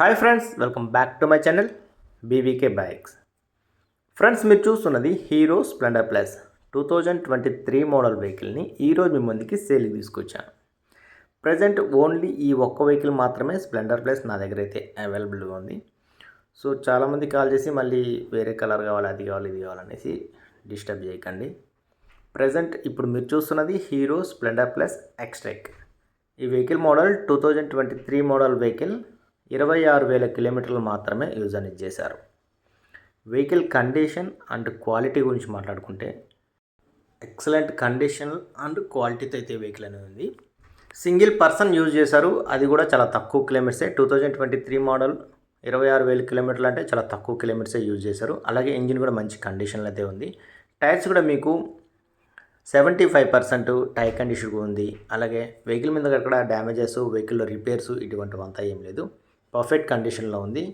Hi friends welcome back to my channel BVK bikes friends మీరు చూస్తున్నది Hero Splendor plus two thousand twenty three model వెహికల్ని ఈరోజు మీ ముందుకి సేల్కి తీసుకొచ్చాను. ప్రజెంట్ ఓన్లీ ఈ ఒక్క వెహికల్ మాత్రమే స్ప్లెండర్ ప్లస్ నా దగ్గర అయితే అవైలబుల్గా ఉంది. సో చాలామంది కాల్ చేసి మళ్ళీ వేరే కలర్ కావాలి అది కావాలి ఇది కావాలనేసి డిస్టర్బ్ చేయకండి. ప్రజెంట్ ఇప్పుడు మీరు చూస్తున్నది హీరో స్ప్లెండర్ ప్లస్ ఎక్స్ట్రెక్ ఈ vehicle model two thousand twenty three model vehicle ఇరవై ఆరు వేల కిలోమీటర్లు మాత్రమే యూజ్ అనేది చేశారు. వెహికల్ కండిషన్ అండ్ క్వాలిటీ గురించి మాట్లాడుకుంటే ఎక్సలెంట్ కండిషన్ అండ్ క్వాలిటీతో అయితే వెహికల్ అనేది ఉంది. సింగిల్ పర్సన్ యూజ్ చేశారు. అది కూడా చాలా తక్కువ కిలోమీటర్సే. Two thousand twenty three model ఇరవై ఆరు వేల కిలోమీటర్లు అంటే చాలా తక్కువ కిలోమీటర్సే యూజ్ చేశారు. అలాగే ఇంజిన్ కూడా మంచి కండిషన్లో అయితే ఉంది. టైర్స్ కూడా మీకు seventy five percent tyre condition ఉంది. అలాగే వెహికల్ మీద అక్కడ డ్యామేజెస్ వెహికల్లో రిపేర్స్ ఇటువంటివంతా ఏం లేదు. పర్ఫెక్ట్ కండిషన్లో ఉంది.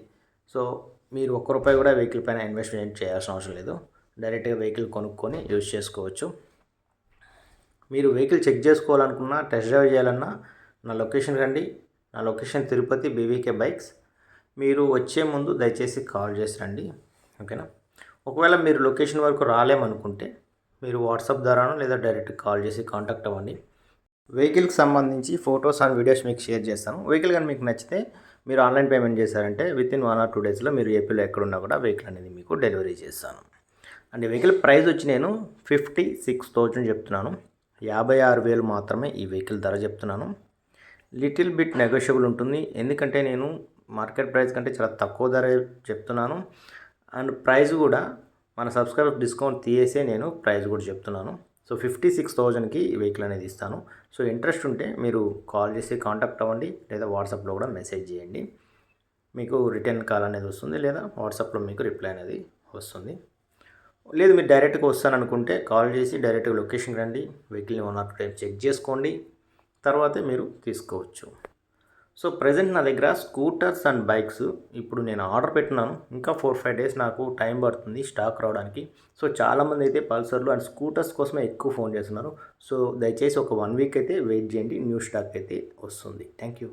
సో మీరు ఒక్క రూపాయి కూడా వెహికల్ పైన ఇన్వెస్ట్మెంట్ చేయాల్సిన అవసరం లేదు. డైరెక్ట్గా వెహికల్ కొనుక్కొని యూజ్ చేసుకోవచ్చు. మీరు వెహికల్ చెక్ చేసుకోవాలనుకున్నా టెస్ట్ డ్రైవ్ చేయాలన్నా నా లొకేషన్ రండి. నా లొకేషన్ తిరుపతి బీవీకే బైక్స్. మీరు వచ్చే ముందు దయచేసి కాల్ చేసి రండి. ఓకేనా? ఒకవేళ మీరు లొకేషన్ వరకు రాలేమనుకుంటే మీరు వాట్సాప్ ద్వారానో లేదా డైరెక్ట్ కాల్ చేసి కాంటాక్ట్ అవ్వండి. వెహికల్కి సంబంధించి ఫొటోస్ అండ్ వీడియోస్ మీకు షేర్ చేస్తాను. వెహికల్ కానీ మీకు నచ్చితే మీరు ఆన్లైన్ పేమెంట్ చేశారంటే within one or two డేస్లో మీరు ఏపీలో ఎక్కడున్నా కూడా వెహికల్ అనేది మీకు డెలివరీ చేస్తాను. అండ్ వెహికల్ ప్రైస్ వచ్చి నేను ఫిఫ్టీ సిక్స్ థౌజండ్ చెప్తున్నాను. యాభై ఆరు వేలు మాత్రమే ఈ వెహికల్ ధర చెప్తున్నాను. లిటిల్ బిట్ నెగోషియబుల్ ఉంటుంది. ఎందుకంటే నేను మార్కెట్ ప్రైస్ కంటే చాలా తక్కువ ధర చెప్తున్నాను. అండ్ ప్రైస్ కూడా మన సబ్స్క్రైబర్ డిస్కౌంట్ తీసేసే నేను ప్రైస్ కూడా చెప్తున్నాను. సో ఫిఫ్టీ సిక్స్ థౌజండ్కి ఈ వెహికల్ అనేది ఇస్తాను. సో ఇంట్రెస్ట్ ఉంటే మీరు కాల్ చేసి కాంటాక్ట్ అవ్వండి లేదా వాట్సాప్లో కూడా మెసేజ్ చేయండి. మీకు రిటర్న్ కాల్ అనేది వస్తుంది లేదా వాట్సాప్లో మీకు రిప్లై అనేది వస్తుంది. లేదు మీరు డైరెక్ట్గా వస్తాననుకుంటే కాల్ చేసి డైరెక్ట్గా లొకేషన్ రండి వెహికల్ని వన్ ఆర్ టైప్ చెక్ చేసుకోండి తర్వాతే మీరు తీసుకోవచ్చు. సో ప్రజెంట్ నా దగ్గర స్కూటర్స్ అండ్ బైక్స్ ఇప్పుడు నేను ఆర్డర్ పెట్టినాను. ఇంకా ఫోర్ ఫైవ్ డేస్ నాకు టైం పడుతుంది స్టాక్ రావడానికి. సో చాలామంది అయితే పల్సర్లు అండ్ స్కూటర్స్ కోసమే ఎక్కువ ఫోన్ చేస్తున్నారు. సో దయచేసి ఒక వన్ వీక్ అయితే వెయిట్ చేయండి. న్యూ స్టాక్ అయితే వస్తుంది. Thank you.